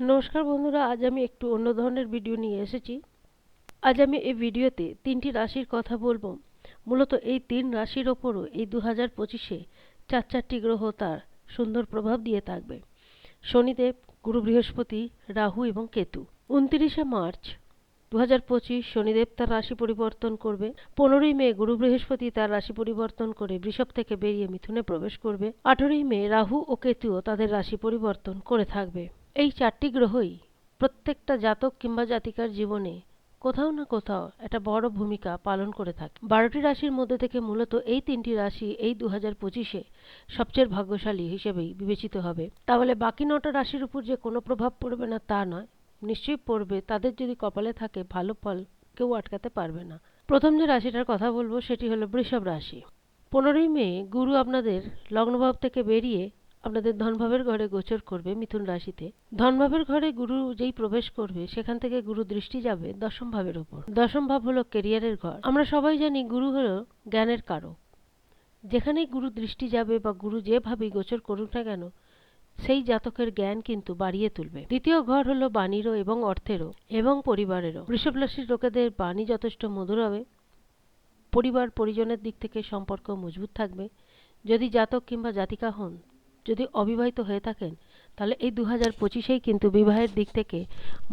নমস্কার বন্ধুরা, আজ আমি একটু অন্য ধরনের ভিডিও নিয়ে এসেছি। আজ আমি এই ভিডিওতে তিনটি রাশির কথা বলব। মূলত এই তিন রাশির ওপরও এই দু হাজার পঁচিশে চার চারটি গ্রহ তার সুন্দর প্রভাব দিয়ে থাকবে। শনিদেব, গুরু বৃহস্পতি, রাহু এবং কেতু। উনত্রিশে মার্চ দু হাজার পঁচিশ, শনিদেব তার রাশি পরিবর্তন করবে। পনেরোই মে, গুরু বৃহস্পতি তার রাশি পরিবর্তন করে বৃষভ থেকে বেরিয়ে মিথুনে প্রবেশ করবে। আঠেরোই মে, রাহু ও কেতুও তাদের রাশি পরিবর্তন করে থাকবে। এই চারটি গ্রহই প্রত্যেকটা জাতক কিংবা জাতিকার জীবনে কোথাও না কোথাও একটা বড় ভূমিকা পালন করে থাকে। বারোটি রাশির মধ্যে থেকে মূলত এই তিনটি রাশি এই দু হাজার পঁচিশে সবচেয়ে ভাগ্যশালী হিসেবেই বিবেচিত হবে। তাহলে বাকি নটা রাশির উপর যে কোনো প্রভাব পড়বে না তা নয়, নিশ্চয়ই পড়বে। তাদের যদি কপালে থাকে ভালো ফল কেউ আটকাতে পারবে না। প্রথম যে রাশিটার কথা বলব সেটি হলো বৃষভ রাশি। পনেরোই মে গুরু আপনাদের লগ্নভাব থেকে বেরিয়ে আপনাদের ধনভাবের ঘরে গোচর করবে মিথুন রাশিতে। ধনভাবের ঘরে গুরু যেই প্রবেশ করবে, সেখান থেকে গুরু দৃষ্টি যাবে দশম ভাবের ওপর দশম ভাব হলো কেরিয়ারের ঘর। আমরা সবাই জানি গুরু হলো জ্ঞানের কারক। যেখানেই গুরু দৃষ্টি যাবে বা গুরু যেভাবেই গোচর করুক না কেন, সেই জাতকের জ্ঞান কিন্তু বাড়িয়ে তুলবে। দ্বিতীয় ঘর হলো বাণীরও এবং অর্থেরও এবং পরিবারেরও। বৃষভ রাশির লোকেদের বাণী যথেষ্ট মধুর হবে। পরিবার পরিজনের দিক থেকে সম্পর্ক মজবুত থাকবে। যদি জাতক কিংবা জাতিকা হন যদি অবিবাহিত হয়ে থাকেন, তাহলে এই দু হাজার পঁচিশেই কিন্তু বিবাহের দিক থেকে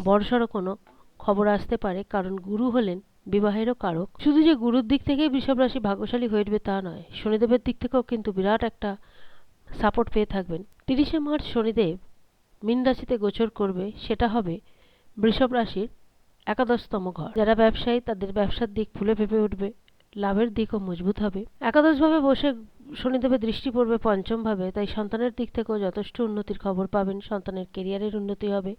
বড়সড় কোনো খবর আসতে পারে, কারণ গুরু হলেন বিবাহেরও কারক। শুধু যে গুরুর দিক থেকেই বৃষভ রাশি ভাগ্যশালী হয়ে উঠবে তা নয়, শনিদেবের দিক থেকেও কিন্তু বিরাট একটা সাপোর্ট পেয়ে থাকবেন। তিরিশে মার্চ শনিদেব মীন রাশিতে গোচর করবে, সেটা হবে বৃষভ রাশির একাদশতম ঘর। যারা ব্যবসায়ী, তাদের ব্যবসার দিক ফুলে ফেপে উঠবে, লাভের দিকও মজবুত হবে। একাদশভাবে বসে শনিদেবের দৃষ্টি পড়বে পঞ্চমভাবে, তাই সন্তানের দিক থেকেও যথেষ্ট উন্নতির খবর পাবেন। সন্তানের কেরিয়ারের উন্নতি হবে,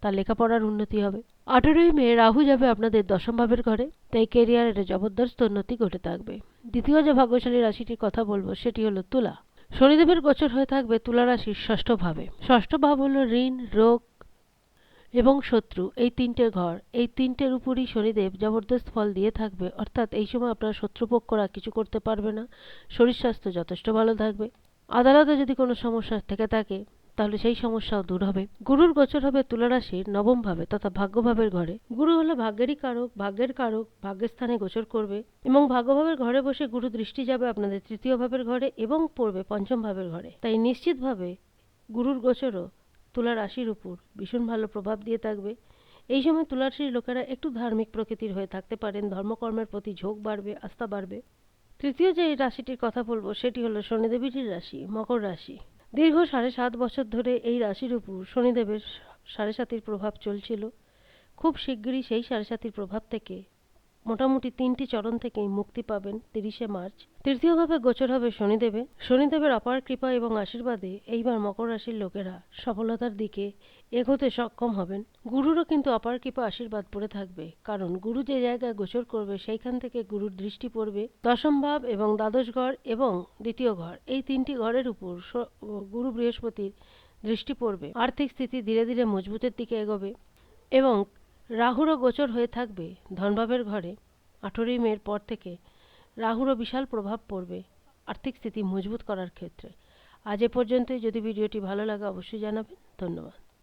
তার লেখাপড়ার উন্নতি হবে। আঠেরোই মে রাহু যাবে আপনাদের দশম ভাবের ঘরে, তাই কেরিয়ারের জবরদস্ত উন্নতি ঘটে থাকবে। দ্বিতীয় যে ভাগ্যশালী রাশিটির কথা বলব, সেটি হলো তুলা। শনিদেবের গোচর হয়ে থাকবে তুলা রাশির ষষ্ঠ ভাবে ষষ্ঠ ভাব হলো ঋণ, রোগ এবং শত্রু, এই তিনটে ঘর, এই তিনটের উপরই শনিদেব জবরদস্ত ফল দিয়ে থাকবে। অর্থাৎ এই সময় আপনার শত্রুপক্ষরা কিছু করতে পারবে না। শরীর স্বাস্থ্য যথেষ্ট ভালো থাকবে। আদালতে যদি কোনো সমস্যা থেকে থাকে, তাহলে সেই সমস্যাও দূর হবে। গুরুর গোচর হবে তুলা রাশির নবম ভাবে তথা ভাগ্যভাবের ঘরে। গুরু হলো ভাগ্যেরই কারক, ভাগ্যের কারক ভাগ্যের স্থানে গোচর করবে এবং ভাগ্যভাবের ঘরে বসে গুরু দৃষ্টি যাবে আপনাদের তৃতীয় ভাবের ঘরে এবং পড়বে পঞ্চম ভাবের ঘরে। তাই নিশ্চিতভাবে গুরুর গোচরও তুলা রাশির উপর ভীষণ ভালো প্রভাব দিয়ে থাকবে। এই সময় তুলা রাশির লোকেরা একটু ধার্মিক প্রকৃতির হয়ে থাকতে পারেন, ধর্মকর্মের প্রতি ঝোঁক বাড়বে, আস্থা বাড়বে। তৃতীয় যে রাশিটির কথা বলব, সেটি হলো শনিদেবীটির রাশি, মকর রাশি। দীর্ঘ সাড়ে সাত বছর ধরে এই রাশির উপর শনিদেবের সাড়ে সাতির প্রভাব চলছিল। খুব শিগগিরই সেই সাড়ে সাতির প্রভাব থেকে মোটামুটি তিনটি চরণ থেকেই মুক্তি পাবেন তিরিশে মার্চ। তৃতীয়ভাবে গোচর হবে শনিদেবে। শনিদেবের অপার কৃপা এবং আশীর্বাদে এইবার মকর রাশির লোকেরা সফলতার দিকে এগোতে সক্ষম হবেন। গুরুরও কিন্তু অপার কৃপা আশীর্বাদ পড়ে থাকবে, কারণ গুরু যে জায়গায় গোচর করবে সেইখান থেকে গুরুর দৃষ্টি পড়বে। দশম ভাব এবং দ্বাদশ ঘর এবং দ্বিতীয় ঘর, এই তিনটি ঘরের উপর গুরু বৃহস্পতির দৃষ্টি পড়বে। আর্থিক স্থিতি ধীরে ধীরে মজবুতের দিকে এগোবে এবং রাহুরও গোচর হয়ে থাকবে ধনভাবের ঘরে। আঠেরোই মের পর থেকে রাহুরও বিশাল প্রভাব পড়বে আর্থিক স্থিতি মজবুত করার ক্ষেত্রে। আজ এ পর্যন্তই। যদি ভিডিওটি ভালো লাগে, অবশ্যই জানাবেন। ধন্যবাদ।